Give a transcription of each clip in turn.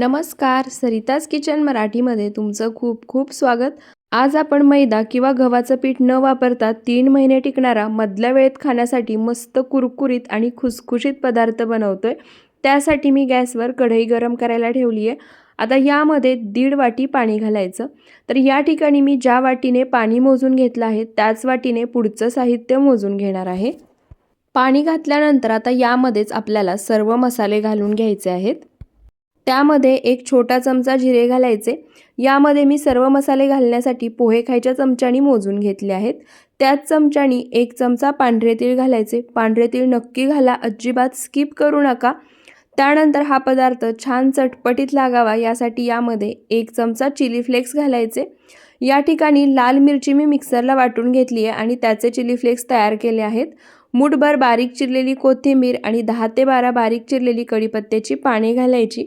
नमस्कार सरिताज किचन मराठीमध्ये तुमचं खूप खूप स्वागत. आज आपण मैदा किंवा गव्हाचं पीठ न वापरता तीन महिने टिकणारा मधल्या वेळेत खाण्यासाठी मस्त कुरकुरीत आणि खुसखुशीत पदार्थ बनवतोय. त्यासाठी मी गॅसवर कढई गरम करायला ठेवली आहे. आता यामध्ये दीड वाटी पाणी घालायचं. तर या ठिकाणी मी ज्या वाटीने पाणी मोजून घेतलं आहे त्याच वाटीने पुढचं साहित्य मोजून घेणार आहे. पाणी घातल्यानंतर आता यामध्येच आपल्याला सर्व मसाले घालून घ्यायचे आहेत. त्यामध्ये एक छोटा चमचा जिरे घालायचे. यामध्ये मी सर्व मसाले घालण्यासाठी पोहे खायच्या चमच्यानी मोजून घेतले आहेत. त्याच चमच्यानी एक चमचा पांढरे तीळ घालायचे. पांढरे तीळ नक्की घाला. अजिबात स्किप करू नका. त्यानंतर हा पदार्थ छान चटपटीत लागावा. यासाठी यामध्ये एक चमचा चिली फ्लेक्स घालायचे. या ठिकाणी लाल मिरची मी मिक्सरला वाटून घेतली आहे आणि त्याचे चिली फ्लेक्स तयार केले आहेत. मूठभर बारीक चिरलेली कोथिंबीर आणि दहा ते बारा बारीक चिरलेली कढीपत्त्याची पाने घालायची.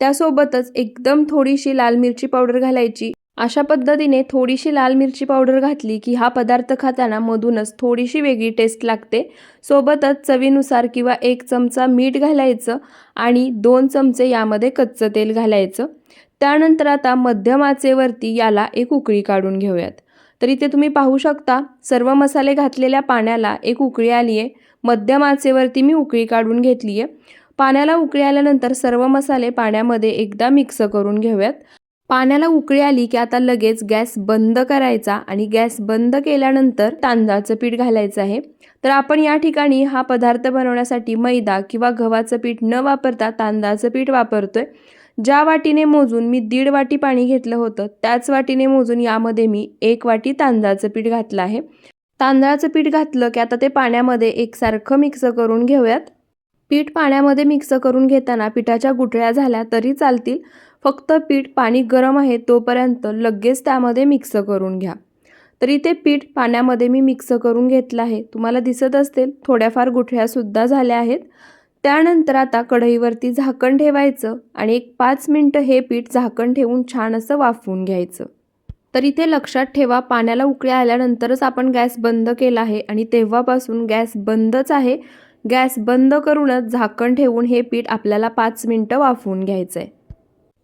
त्यासोबतच एकदम थोडीशी लाल मिरची पावडर घालायची. अशा पद्धतीने थोडीशी लाल मिरची पावडर घातली की हा पदार्थ खाताना मधूनच थोडीशी वेगळी टेस्ट लागते. सोबतच चवीनुसार किंवा एक चमचा मीठ घालायचं आणि दोन चमचे यामध्ये कच्चं तेल घालायचं. त्यानंतर आता मध्यम आचेवरती याला एक उकळी काढून घेऊयात. तर इथे तुम्ही पाहू शकता सर्व मसाले घातलेल्या पाण्याला एक उकळी आली आहे मध्यम आचेवरती मी उकळी काढून घेतली आहे पाण्याला उकळी आल्यानंतर सर्व मसाले पाण्यामध्ये एकदा मिक्स करून घेऊयात. पाण्याला उकळी आली की आता लगेच गॅस बंद करायचा आणि गॅस बंद केल्यानंतर तांदळाचं पीठ घालायचं आहे. तर आपण या ठिकाणी हा पदार्थ बनवण्यासाठी मैदा किंवा गव्हाचं पीठ न वापरता तांदळाचं पीठ वापरतोय. ज्या वाटीने मोजून मी दीड वाटी पाणी घेतलं होतं त्याच वाटीने मोजून यामध्ये मी एक वाटी तांदळाचं पीठ घातलं आहे. तांदळाचं पीठ घातलं की आता ते पाण्यामध्ये एकसारखं मिक्स करून घेऊयात. पीठ पाण्यामध्ये मिक्स करून घेताना पिठाच्या गुठळ्या झाल्या तरी चालतील. फक्त पीठ पाणी गरम आहे तोपर्यंत लगेच त्यामध्ये मिक्स करून घ्या. तर इथे पीठ पाण्यामध्ये मी मिक्स करून घेतलं आहे. तुम्हाला दिसत असतील थोड्याफार गुठळ्यासुद्धा झाल्या आहेत. त्यानंतर आता कढईवरती झाकण ठेवायचं आणि एक पाच मिनटं हे पीठ झाकण ठेवून छान असं वाफवून घ्यायचं. तर इथे लक्षात ठेवा पाण्याला उकळ्या आल्यानंतरच आपण गॅस बंद केला आहे आणि तेव्हापासून गॅस बंदच आहे. गॅस बंद करूनच झाकण ठेवून हे पीठ आपल्याला पाच मिनटं वाफवून घ्यायचं आहे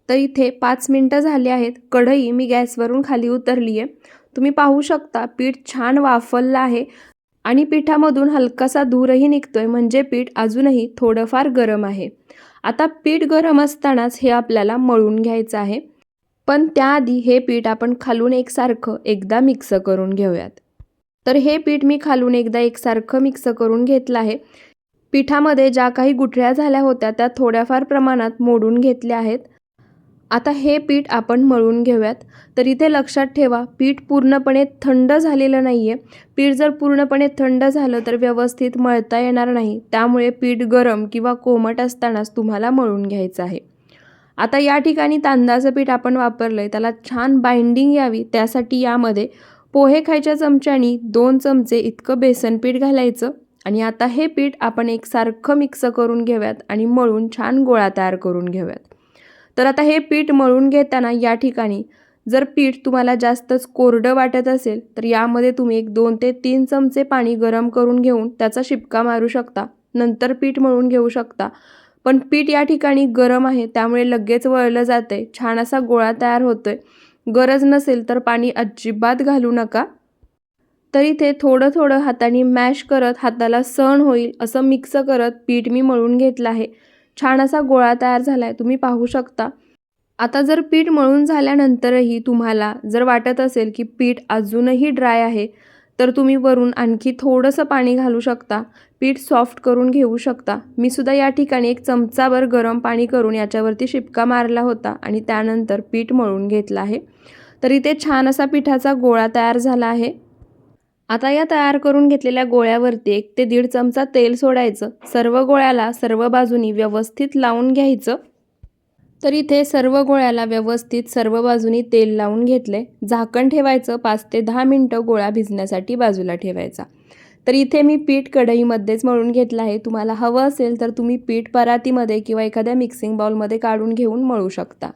तर इथे पाच मिनटं झाली आहेत. कढई मी गॅसवरून खाली उतरली आहे तुम्ही पाहू शकता पीठ छान वाफललं आहे आणि पिठामधून हलकासा धूरही निघतोय म्हणजे पीठ अजूनही थोडंफार गरम आहे. आता पीठ गरम असतानाच हे आपल्याला मळून घ्यायचं आहे. पण त्याआधी हे पीठ आपण खालून एकसारखं एकदा मिक्स करून घेऊयात. तर हे पीठ मी खालून एकदा एकसारखं मिक्स करून घेतलं आहे. पिठामध्ये ज्या काही गुठळ्या झाल्या होत्या त्या थोड्याफार प्रमाणात मोडून घेतल्या आहेत. आता हे पीठ आपण मळून घेऊयात. तर इथे लक्षात ठेवा पीठ पूर्णपणे थंड झालेलं नाही आहे पीठ जर पूर्णपणे थंड झालं तर व्यवस्थित मळता येणार नाही. त्यामुळे पीठ गरम किंवा कोमट असतानाच तुम्हाला मळून घ्यायचं आहे. आता या ठिकाणी तांदळाचं पीठ आपण वापरलं आहे त्याला छान बाइंडिंग यावी. त्यासाठी यामध्ये पोहे खायच्या चमच्यानी दोन चमचे इतकं बेसन पीठ घालायचं. आणि आता हे पीठ आपण एकसारखं मिक्स करून घेऊयात आणि मळून छान गोळा तयार करून घेऊयात. तर आता हे पीठ मळून घेताना या ठिकाणी जर पीठ तुम्हाला जास्तच कोरडं वाटत असेल तर यामध्ये तुम्ही एक दोन ते तीन चमचे पाणी गरम करून घेऊन त्याचा शिपका मारू शकता. नंतर पीठ मळून घेऊ शकता. पण पीठ या ठिकाणी गरम आहे त्यामुळे लगेच वळलं जाते छान असा गोळा तयार होतोय. गरज नसेल तर पाणी अजिबात घालू नका. तर इथे थोडं थोडं हाताने मॅश करत हाताला सण होईल असं मिक्स करत पीठ मी मळून घेतलं आहे. छान असा गोळा तयार झाला आहे तुम्ही पाहू शकता. आता जर पीठ मळून झाल्यानंतरही तुम्हाला जर वाटत असेल की पीठ अजूनही ड्राय आहे तर तुम्ही वरून आणखी थोडंसं पाणी घालू शकता. पीठ सॉफ्ट करून घेऊ शकता. मी सुद्धा या ठिकाणी एक चमचाभर गरम पाणी करून याच्यावरती शिपका मारला होता आणि त्यानंतर पीठ मळून घेतलं आहे. तर इथे छान असा पिठाचा गोळा तयार झाला आहे. आता या तयार करून घेतलेल्या गोळ्यावरती एक ते दीड चमचा तेल सोडायचं. सर्व गोळ्याला सर्व बाजूनी व्यवस्थित लावून घ्यायचं. तर इथे सर्व गोळ्याला व्यवस्थित सर्व बाजूनी तेल लावून घेतले. झाकण ठेवायचं. पाच ते दहा मिनटं गोळा भिजण्यासाठी बाजूला ठेवायचा. तर इथे मी पीठ कढईमध्येच मळून घेतलं आहे. तुम्हाला हवं असेल तर तुम्ही पीठ परातीमध्ये किंवा एखाद्या मिक्सिंग बाउलमध्ये काढून घेऊन मळू शकता.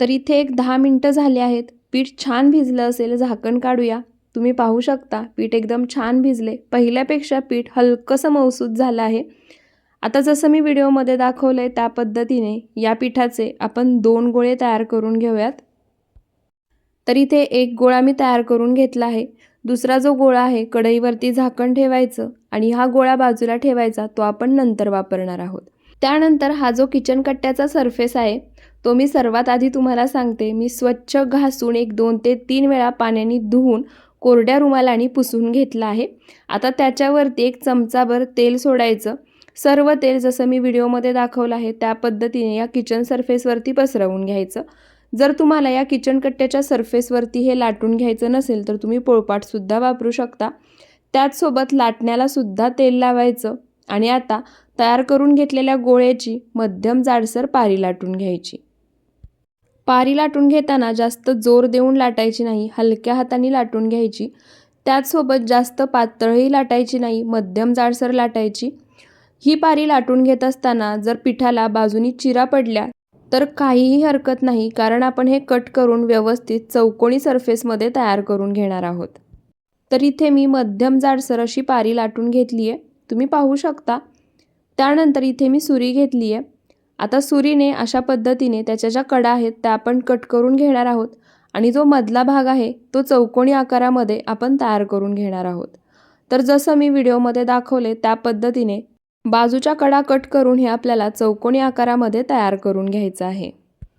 तर इथे एक दहा मिनटं झाले आहेत. पीठ छान भिजलं असेल. झाकण काढूया. तुम्ही पाहू शकता पीठ एकदम छान भिजले. पहिल्यापेक्षा पीठ हलकंसं मौसूद झालं आहे. आता जसं मी व्हिडिओमध्ये दाखवलं आहे त्या पद्धतीने या पिठाचे आपण दोन गोळे तयार करून घेऊयात. तर इथे एक गोळा मी तयार करून घेतला आहे. दुसरा जो गोळा आहे कढईवरती झाकण ठेवायचं आणि हा गोळा बाजूला ठेवायचा तो आपण नंतर वापरणार आहोत. त्यानंतर हा जो किचन कट्ट्याचा सरफेस आहे तो मी सर्वात आधी तुम्हाला सांगते. मी स्वच्छ घासून एक दोन ते तीन वेळा पाण्याने धुवून कोरड्या रुमालाने पुसून घेतला आहे. आता त्याच्यावरती एक चमचाभर तेल सोडायचं. सर्व तेल जसं मी व्हिडिओमध्ये दाखवलं आहे त्या पद्धतीने या किचन सरफेसवरती पसरवून घ्यायचं. जर तुम्हाला या किचन कट्ट्याच्या सरफेसवरती हे लाटून घ्यायचं नसेल तर तुम्ही पोळपाटसुद्धा वापरू शकता. त्याचसोबत लाटण्याला सुद्धा तेल लावायचं आणि आता तयार करून घेतलेल्या गोळ्याची मध्यम जाडसर पारी लाटून घ्यायची. पारी लाटून घेताना जास्त जोर देऊन लाटायची नाही हलक्या हाताने लाटून घ्यायची. त्याचसोबत जास्त पातळही लाटायची नाही मध्यम जाडसर लाटायची. ही पारी लाटून घेत असताना जर पिठाला बाजूनी चिरा पडल्या तर काहीही हरकत नाही कारण आपण हे कट करून व्यवस्थित चौकोनी सरफेसमध्ये तयार करून घेणार आहोत. तर इथे मी मध्यम जाडसर अशी पारी लाटून घेतली आहे तुम्ही पाहू शकता. त्यानंतर इथे मी सुरी घेतली आहे आता सुरीने अशा पद्धतीने त्याच्या ज्या कडा आहेत त्या आपण कट करून घेणार आहोत. आणि जो मधला भाग आहे तो चौकोनी आकारामध्ये आपण तयार करून घेणार आहोत. तर जसं मी व्हिडिओमध्ये दाखवले त्या पद्धतीने बाजूच्या कडा कट करून हे आपल्याला चौकोनी आकारामध्ये तयार करून घ्यायचं आहे.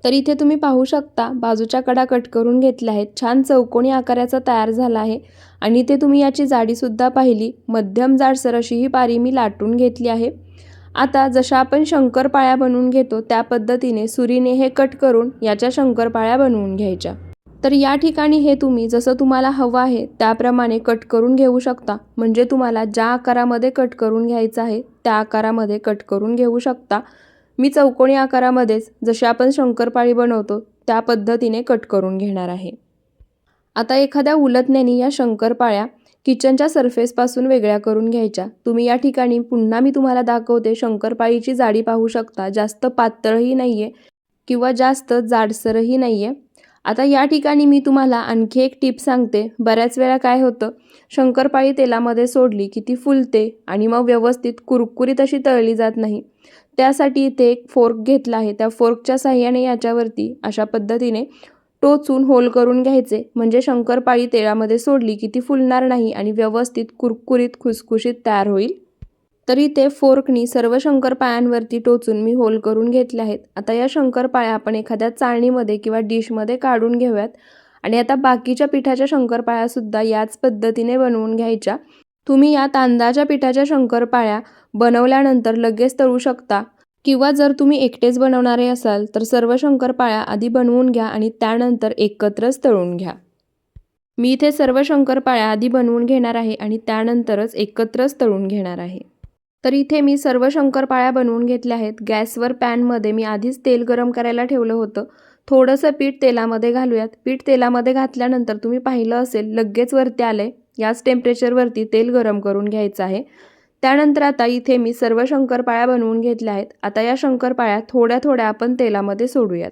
तर इथे तुम्ही पाहू शकता बाजूच्या कडा कट करून घेतल्या आहेत छान चौकोनी आकाराचा तयार झाला आहे. आणि इथे तुम्ही याची जाडीसुद्धा पाहिली मध्यम जाडसर अशी ही पारी मी लाटून घेतली आहे. आता जशा आपण शंकरपाळ्या बनवून घेतो त्या पद्धतीने सुरीने हे कट करून याच्या शंकरपाळ्या बनवून घ्यायच्या. तर या ठिकाणी हे तुम्ही जसं तुम्हाला हवं आहे त्याप्रमाणे कट करून घेऊ शकता. म्हणजे तुम्हाला ज्या आकारामध्ये कट करून घ्यायचं आहे त्या आकारामध्ये कट करून घेऊ शकता. मी चौकोनी आकारामध्येच जशी आपण शंकरपाळी बनवतो त्या पद्धतीने कट करून घेणार आहे. आता एखाद्या उलटण्याने या शंकरपाळ्या किचनच्या सरफेसपासून वेगळ्या करून घ्यायच्या. तुम्ही या ठिकाणी पुन्हा मी तुम्हाला दाखवते शंकरपाळीची जाडी पाहू शकता. जास्त पातळही नाही आहे किंवा जास्त जाडसरही नाही आहे आता या ठिकाणी मी तुम्हाला आणखी एक टीप सांगते. बऱ्याच वेळा काय होतं शंकरपाळी तेलामध्ये सोडली की ती फुलते आणि मग व्यवस्थित कुरकुरीत अशी तळली जात नाही. त्यासाठी इथे एक फोर्क घेतला आहे. त्या फोर्कच्या साह्याने याच्यावरती अशा पद्धतीने टोचून होल करून घ्यायचे. म्हणजे शंकरपाळी तेलामध्ये सोडली की ती फुलणार नाही आणि व्यवस्थित कुरकुरीत खुसखुशीत तयार होईल. तरी ते फोर्कनी सर्व शंकरपाळ्यांवरती टोचून मी होल करून घेतले आहेत. आता या शंकरपाळ्या आपण एखाद्या चाळणीमध्ये किंवा डिशमध्ये काढून घेऊयात. आणि आता बाकीच्या पिठाच्या शंकरपाळ्यासुद्धा याच पद्धतीने बनवून घ्यायच्या. तुम्ही या तांदळाच्या पिठाच्या शंकरपाळ्या बनवल्यानंतर लगेच तळू शकता. किंवा जर तुम्ही एकटेच बनवणारे असाल तर सर्व शंकरपाळ्या आधी बनवून घ्या आणि त्यानंतर एकत्रच तळून घ्या. मी इथे सर्व शंकरपाळ्या आधी बनवून घेणार आहे आणि त्यानंतरच एकत्रच तळून घेणार आहे. तर इथे मी सर्व शंकरपाळ्या बनवून घेतल्या आहेत. गॅसवर पॅनमध्ये मी आधीच तेल गरम करायला ठेवलं होतं. थोडंसं पीठ तेलामध्ये घालूयात. पीठ तेलामध्ये घातल्यानंतर तुम्ही पाहिलं असेल लगेच वरती आलं आहे याच टेम्परेचरवरती तेल गरम करून घ्यायचं आहे. त्यानंतर आता इथे मी सर्व शंकरपाळ्या बनवून घेतल्या आहेत. आता या शंकरपाळ्या थोड्या थोड्या आपण तेलामध्ये सोडूयात.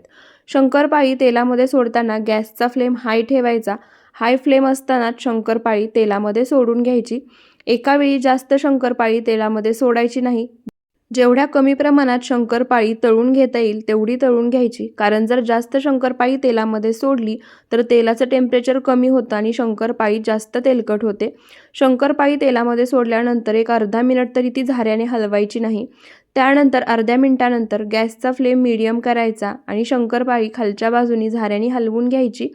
शंकरपाळी तेलामध्ये सोडताना गॅसचा फ्लेम हाय ठेवायचा. हाय फ्लेम असतानाच शंकरपाळी तेलामध्ये सोडून घ्यायची. एकावेळी जास्त शंकरपाळी तेलामध्ये सोडायची नाही. जेवढ्या कमी प्रमाणात शंकरपाळी तळून घेता येईल तेवढी तळून घ्यायची. कारण जर जास्त शंकरपाळी तेलामध्ये सोडली तर तेलाचं टेम्परेचर कमी होतं आणि शंकरपाळी जास्त तेलकट होते. शंकरपाळी तेलामध्ये सोडल्यानंतर एक अर्धा मिनिट तरी ती झाऱ्याने हलवायची नाही. त्यानंतर अर्ध्या मिनिटानंतर गॅसचा फ्लेम मिडियम करायचा आणि शंकरपाळी खालच्या बाजूनी झाऱ्याने हलवून घ्यायची.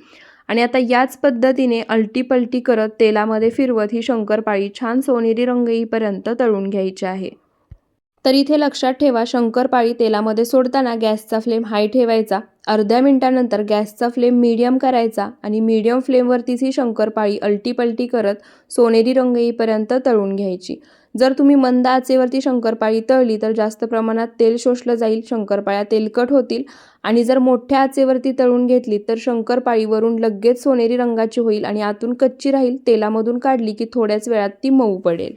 आणि आता याच पद्धतीने अलटीपलटी करत तेलामध्ये फिरवत ही शंकरपाळी छान सोनेरी रंग येईपर्यंत तळून घ्यायची आहे. तर इथे लक्षात ठेवा शंकरपाळी तेलामध्ये सोडताना गॅसचा फ्लेम हाय ठेवायचा. अर्ध्या मिनिटानंतर गॅसचा फ्लेम मीडियम करायचा आणि मीडियम फ्लेमवरतीच ही शंकरपाळी अलटीपलटी करत सोनेरी रंग येईपर्यंत तळून घ्यायची. जर तुम्ही मंद आचेवरती शंकरपाळी तळली तर जास्त प्रमाणात तेल शोषलं जाईल शंकरपाळ्या तेलकट होतील आणि जर मोठ्या आचेवरती तळून घेतली तर शंकरपाळीवरून लगेच सोनेरी रंगाची होईल आणि आतून कच्ची राहील तेलामधून काढली की थोड्याच वेळात ती मऊ पडेल.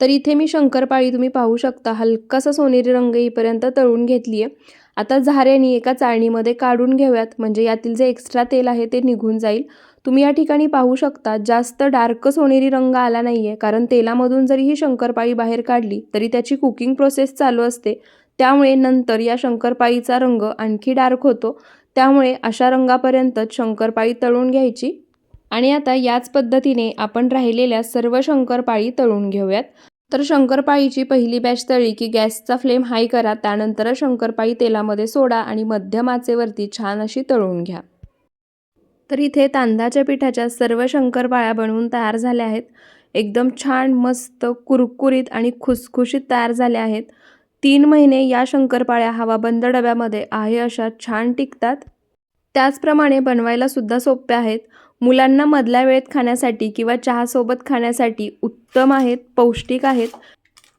तर इथे मी शंकरपाळी तुम्ही पाहू शकता. हलकासा सोनेरी रंग येईपर्यंत तळून घेतली आहे आता झाऱ्याने एका चाळणीमध्ये काढून घेऊयात. म्हणजे यातील जे एक्स्ट्रा तेल आहे ते निघून जाईल. तुम्ही या ठिकाणी पाहू शकता जास्त डार्क सोनेरी रंग आला नाही आहे कारण तेलामधून जरी ही शंकरपाळी बाहेर काढली तरी त्याची कुकिंग प्रोसेस चालू असते. त्यामुळे नंतर या शंकरपाळीचा रंग आणखी डार्क होतो. त्यामुळे अशा रंगापर्यंतच शंकरपाळी तळून घ्यायची. आणि आता याच पद्धतीने आपण राहिलेल्या सर्व शंकरपाळी तळून घेऊयात. तर शंकरपाळीची पहिली बॅच तळी की गॅसचा फ्लेम हाय करा त्यानंतर शंकरपाळी तेलामध्ये सोडा आणि मध्यम आचेवरती छान अशी तळून घ्या. तर इथे तांदळाच्या पिठाच्या सर्व शंकरपाळ्या बनवून तयार झाल्या आहेत. एकदम छान मस्त कुरकुरीत आणि खुसखुशीत तयार झाल्या आहेत. तीन महिने या शंकरपाळ्या हवाबंद डब्यामध्ये आहे अशा छान टिकतात. त्याचप्रमाणे बनवायला सुद्धा सोप्या आहेत. मुलांना मधल्या वेळेत खाण्यासाठी किंवा चहासोबत खाण्यासाठी उत्तम आहेत पौष्टिक आहेत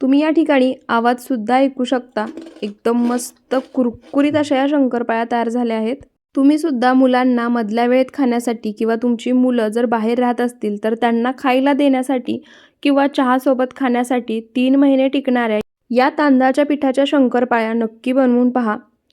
तुम्ही या ठिकाणी आवाजसुद्धा ऐकू शकता. एकदम मस्त कुरकुरीत अशा या शंकरपाळ्या तयार झाल्या आहेत. तुम्ही सुद्धा मुलांना मधल्या वेळेत खाण्यासाठी किंवा तुमची मुलं जर बाहेर राहत असतील तर त्यांना खायला देण्यासाठी किंवा चहासोबत खाण्यासाठी तीन महिने टिकणाऱ्या या तांदळाच्या पिठाच्या शंकरपाळ्या नक्की बनवून पहा.